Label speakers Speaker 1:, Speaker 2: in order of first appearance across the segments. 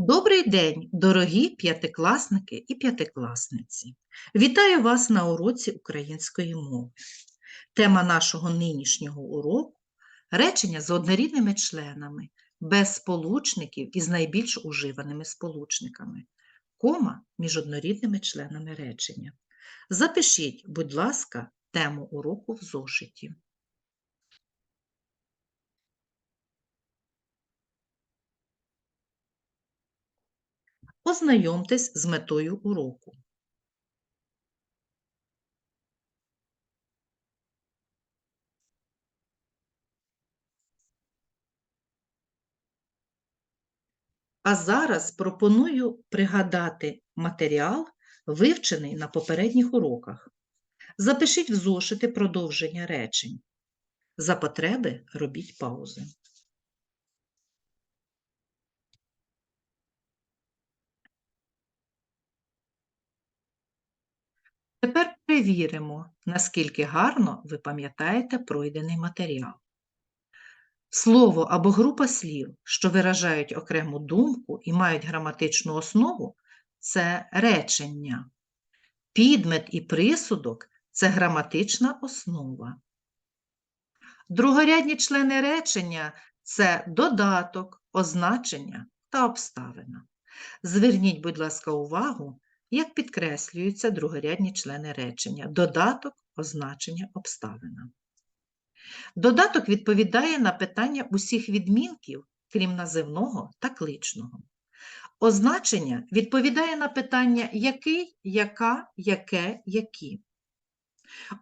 Speaker 1: Добрий день, дорогі п'ятикласники і п'ятикласниці! Вітаю вас на уроці української мови. Тема нашого нинішнього уроку речення з однорідними членами, без сполучників і з найбільш уживаними сполучниками, кома між однорідними членами речення. Запишіть, будь ласка, тему уроку в зошиті. Ознайомтесь з метою уроку. А зараз пропоную пригадати матеріал, вивчений на попередніх уроках. Запишіть в зошити продовження речень. За потреби робіть паузи. Тепер перевіримо, наскільки гарно ви пам'ятаєте пройдений матеріал. Слово або група слів, що виражають окрему думку і мають граматичну основу, це речення. Підмет і присудок це граматична основа. Другорядні члени речення це додаток, означення та обставина. Зверніть, будь ласка, увагу, як підкреслюються другорядні члени речення, додаток, означення, обставина. Додаток відповідає на питання усіх відмінків, крім називного та кличного. Означення відповідає на питання який, яка, яке, які.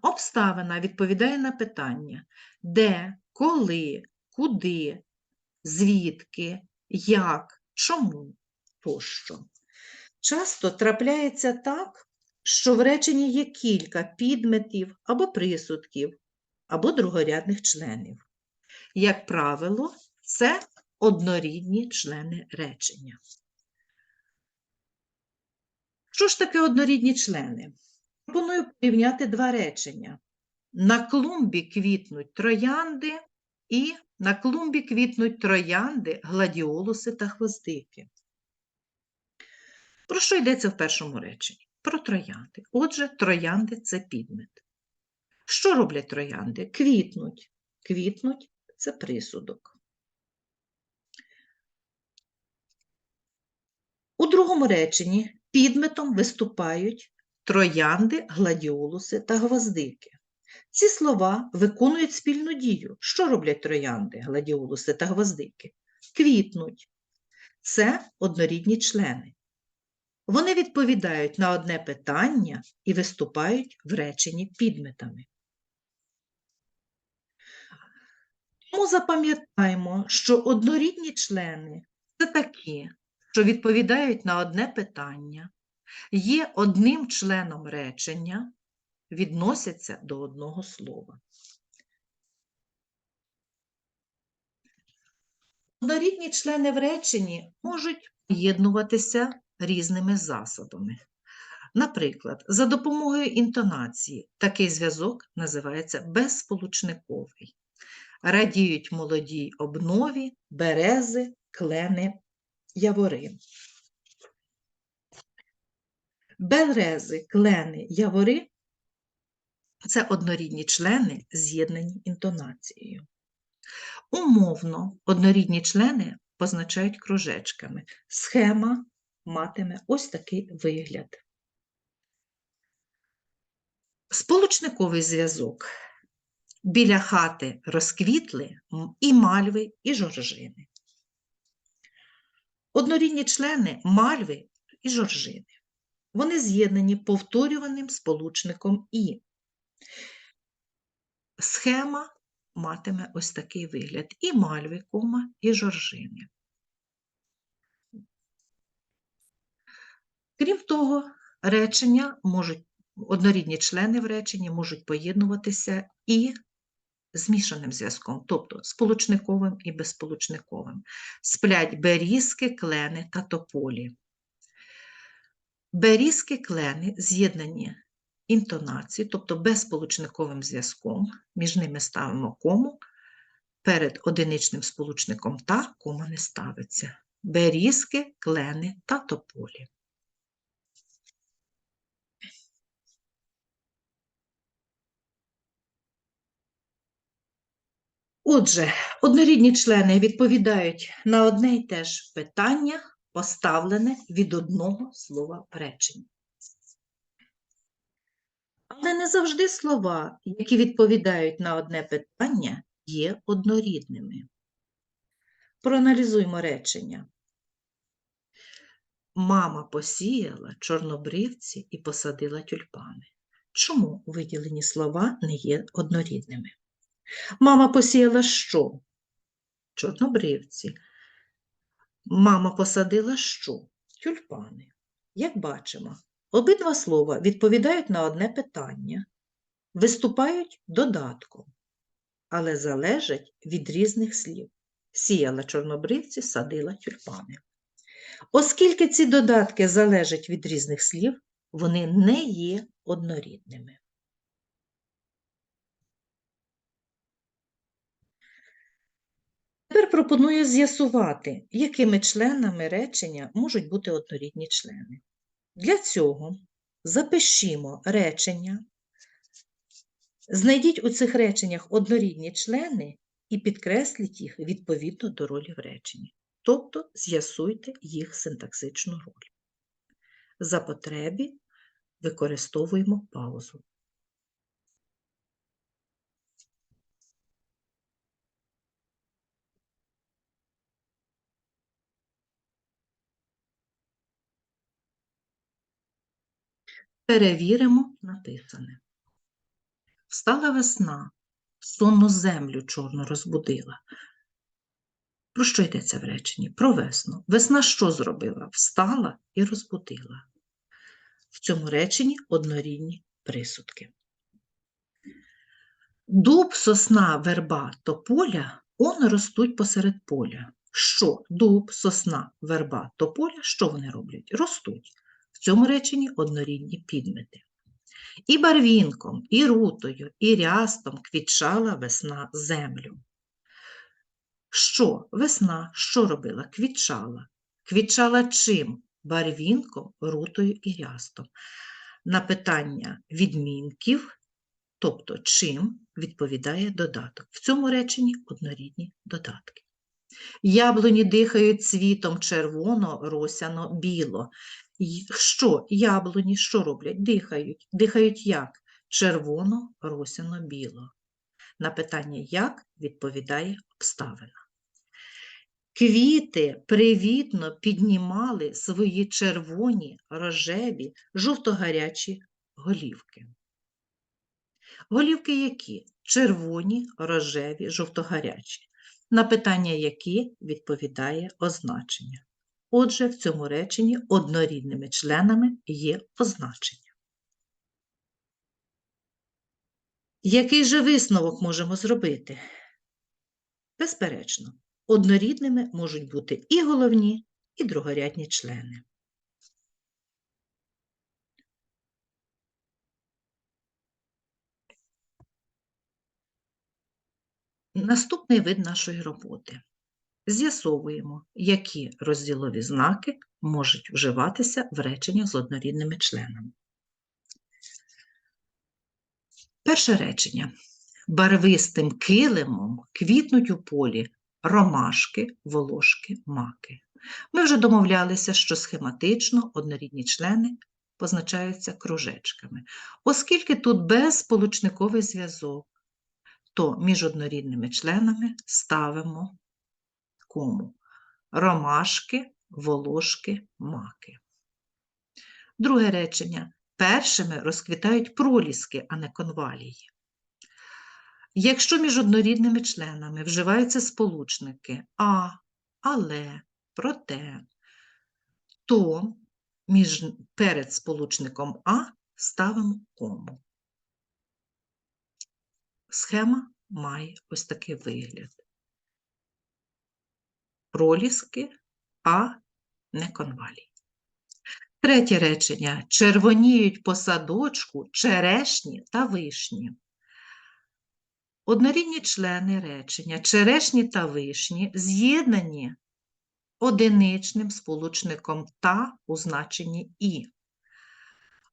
Speaker 1: Обставина відповідає на питання де, коли, куди, звідки, як, чому тощо. Часто трапляється так, що в реченні є кілька підметів або присудків, або другорядних членів. Як правило, це однорідні члени речення. Що ж таке однорідні члени? Пропоную порівняти два речення. На клумбі квітнуть троянди і на клумбі квітнуть троянди, гладіолуси та хвостики. Про що йдеться в першому реченні? Про троянди. Отже, троянди це підмет. Що роблять троянди? Квітнуть. Квітнуть це присудок. У другому реченні підметом виступають троянди, гладіолуси та гвоздики. Ці слова виконують спільну дію. Що роблять троянди, гладіолуси та гвоздики? Квітнуть. Це однорідні члени. Вони відповідають на одне питання і виступають в реченні підметами. Тому запам'ятаємо, що однорідні члени це такі, що відповідають на одне питання, є одним членом речення, відносяться до одного слова. Однорідні члени в реченні можуть поєднуватися різними засобами. Наприклад, за допомогою інтонації такий зв'язок називається безсполучниковий. Радіють молодій обнові, берези, клени, явори. Берези, клени, явори це однорідні члени, з'єднані інтонацією. Умовно, однорідні члени позначають кружечками. Схема матиме ось такий вигляд. Сполучниковий зв'язок. Біля хати розквітли і мальви, і жоржини. Однорідні члени мальви і жоржини. Вони з'єднані повторюваним сполучником І. Схема матиме ось такий вигляд: і мальви, кома, і жоржини. Крім того, речення можуть, однорідні члени в реченні можуть поєднуватися і змішаним зв'язком, тобто сполучниковим і безсполучниковим. Сплять берізки, клени та тополі. Берізки, клени з'єднані інтонації, тобто безсполучниковим зв'язком, між ними ставимо кому, перед одиничним сполучником та кома не ставиться. берізки, клени та тополі. Отже, однорідні члени відповідають на одне й те ж питання, поставлене від одного слова в реченні. Але не завжди слова, які відповідають на одне питання, є однорідними. Проаналізуймо речення. Мама посіяла чорнобривці і посадила тюльпани. Чому виділені слова не є однорідними? Мама посіяла що? Чорнобривці. Мама посадила що? Тюльпани. Як бачимо, обидва слова відповідають на одне питання, виступають додатком, але залежать від різних слів. Сіяла чорнобривці, садила тюльпани. Оскільки ці додатки залежать від різних слів, вони не є однорідними. Тепер пропоную з'ясувати, якими членами речення можуть бути однорідні члени. Для цього запишімо речення, знайдіть у цих реченнях однорідні члени і підкресліть їх відповідно до ролі в реченні. Тобто з'ясуйте їх синтаксичну роль. За потребі використовуємо паузу. Перевіримо написане. Встала весна, сонну землю чорну розбудила. Про що йдеться в реченні? Про весну. Весна що зробила? Встала і розбудила. В цьому реченні однорідні присудки. Дуб, сосна, верба, тополя он ростуть посеред поля. Що? Дуб, сосна, верба, тополя, що вони роблять? Ростуть. В цьому реченні однорідні підмети. І барвінком, і рутою, і рястом квітчала весна землю. Що весна що робила? Квітчала. Квітчала чим? Барвінком, рутою і рястом. На питання відмінків, тобто чим, відповідає додаток. В цьому реченні однорідні додатки. Яблуні дихають цвітом червоно, росяно, біло. Що яблуні що роблять? Дихають. Дихають як? Червоно, росяно, біло. На питання як відповідає обставина. Квіти привітно піднімали свої червоні, рожеві, жовто-гарячі голівки. Голівки які? Червоні, рожеві, жовто-гарячі. На питання які відповідає означення. Отже, в цьому реченні однорідними членами є означення. Який же висновок можемо зробити? Безперечно, однорідними можуть бути і головні, і другорядні члени. Наступний вид нашої роботи. З'ясовуємо, які розділові знаки можуть вживатися в реченнях з однорідними членами. Перше речення. Барвистим килимом квітнуть у полі ромашки, волошки, маки. Ми вже домовлялися, що схематично однорідні члени позначаються кружечками. Оскільки тут безсполучниковий зв'язок, то між однорідними членами ставимо кому? Ромашки, волошки, маки. Друге речення. Першими розквітають проліски, а не конвалії. Якщо між однорідними членами вживаються сполучники а, але, проте, то між, перед сполучником А ставимо кому. Схема має ось такий вигляд. Проліски, а не конвалій. Третє речення. Червоніють по садочку черешні та вишні. Однорідні члени речення черешні та вишні з'єднані одиничним сполучником та у значенні і.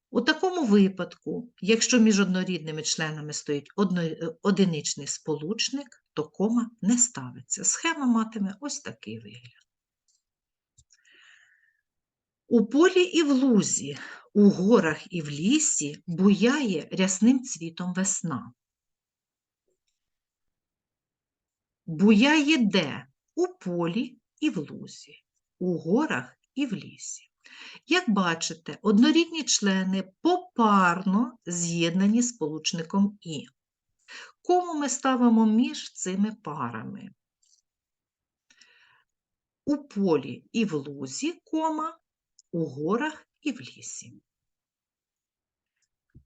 Speaker 1: У такому випадку, якщо між однорідними членами стоїть е, одиничний сполучник, то кома не ставиться. Схема матиме ось такий вигляд. У полі і в лузі, у горах і в лісі буяє рясним цвітом весна. Буяє де? У полі і в лузі, у горах і в лісі. Як бачите, однорідні члени попарно з'єднані сполучником І. Кому ми ставимо між цими парами? У полі і в лузі, кома, у горах і в лісі.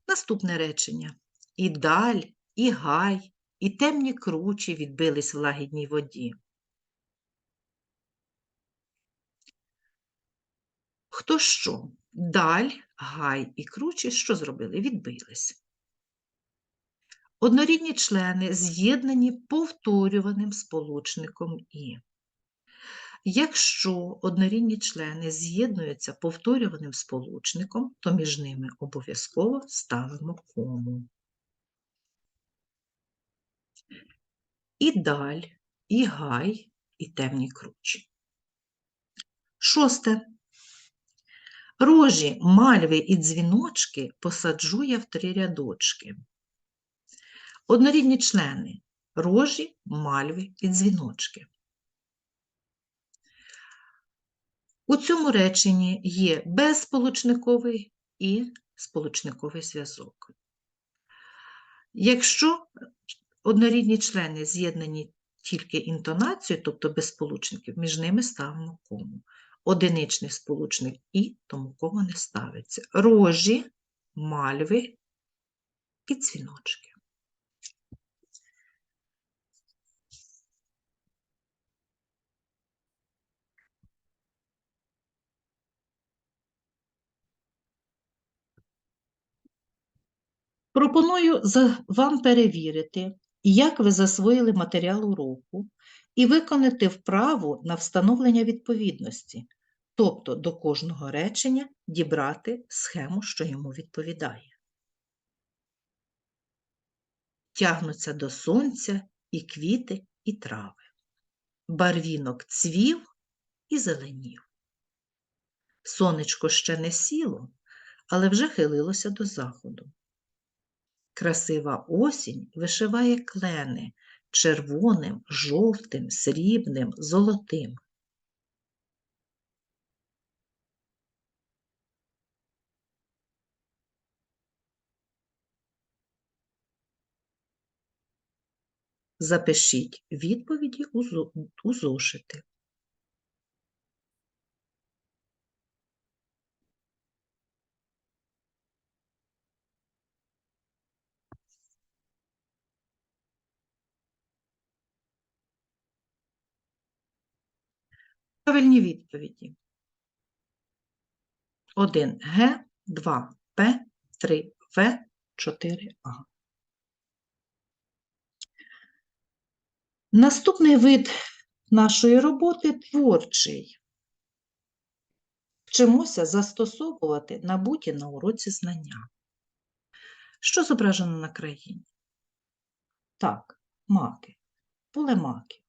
Speaker 1: Наступне речення. І даль, і гай, і темні кручі відбились в лагідній воді. Хто що? Даль, гай і кручі що зробили? Відбились. Однорідні члени з'єднані повторюваним сполучником І. Якщо однорідні члени з'єднуються повторюваним сполучником, то між ними обов'язково ставимо кому. І даль, і гай, і темні кручі. Шосте. Рожі, мальви і дзвіночки посаджу я в три рядочки. Однорідні члени рожі, мальви і дзвіночки. У цьому реченні є безсполучниковий і сполучниковий зв'язок. Якщо однорідні члени з'єднані тільки інтонацією, тобто без сполучників, між ними ставимо кому. Одиничний сполучник і, тому кому не ставиться. Рожі, мальви і дзвіночки. Пропоную вам перевірити, як ви засвоїли матеріал уроку і виконати вправу на встановлення відповідності, тобто до кожного речення дібрати схему, що йому відповідає. Тягнуться до сонця і квіти, і трави. Барвінок цвів і зеленів. Сонечко ще не сіло, але вже хилилося до заходу. Красива осінь вишиває клени червоним, жовтим, срібним, золотим. Запишіть відповіді у зошити. Правильні відповіді. 1 Г, 2 П, 3 В, 4 А. Наступний вид нашої роботи творчий. Вчимося застосовувати набуті на уроці знання. Що зображено на країні? Так, маки, поле маків.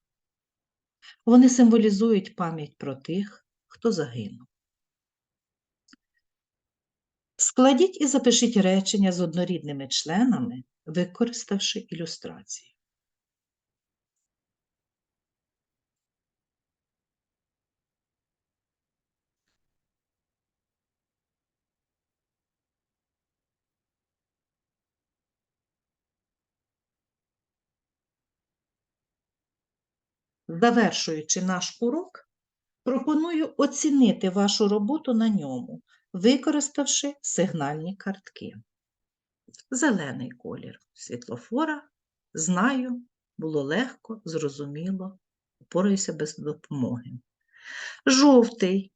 Speaker 1: Вони символізують пам'ять про тих, хто загинув. Складіть і запишіть речення з однорідними членами, використавши ілюстрації. Завершуючи наш урок, пропоную оцінити вашу роботу на ньому, використавши сигнальні картки. Зелений колір світлофора. Знаю, було легко, зрозуміло, впораюся без допомоги. Жовтий.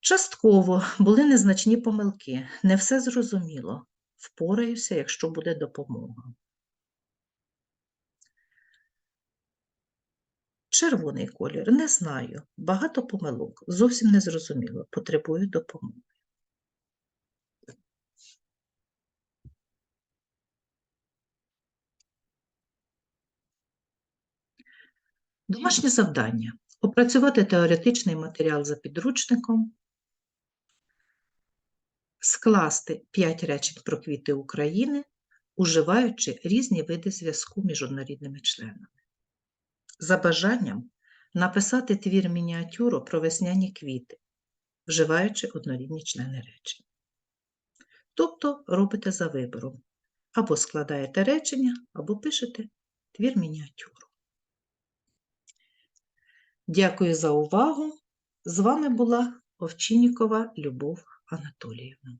Speaker 1: Частково були незначні помилки, не все зрозуміло. Впораюся, якщо буде допомога. Червоний колір. Не знаю. Багато помилок. Зовсім не зрозуміло. Потребую допомоги. Домашнє завдання. Опрацювати теоретичний матеріал за підручником, скласти 5 речень про квіти України, уживаючи різні види зв'язку між однорідними членами. За бажанням написати твір мініатюру про весняні квіти, вживаючи однорідні члени речень. Тобто робите за вибором. Або складаєте речення, або пишете твір мініатюру. Дякую за увагу. З вами була Овчиннікова Любов Анатоліївна.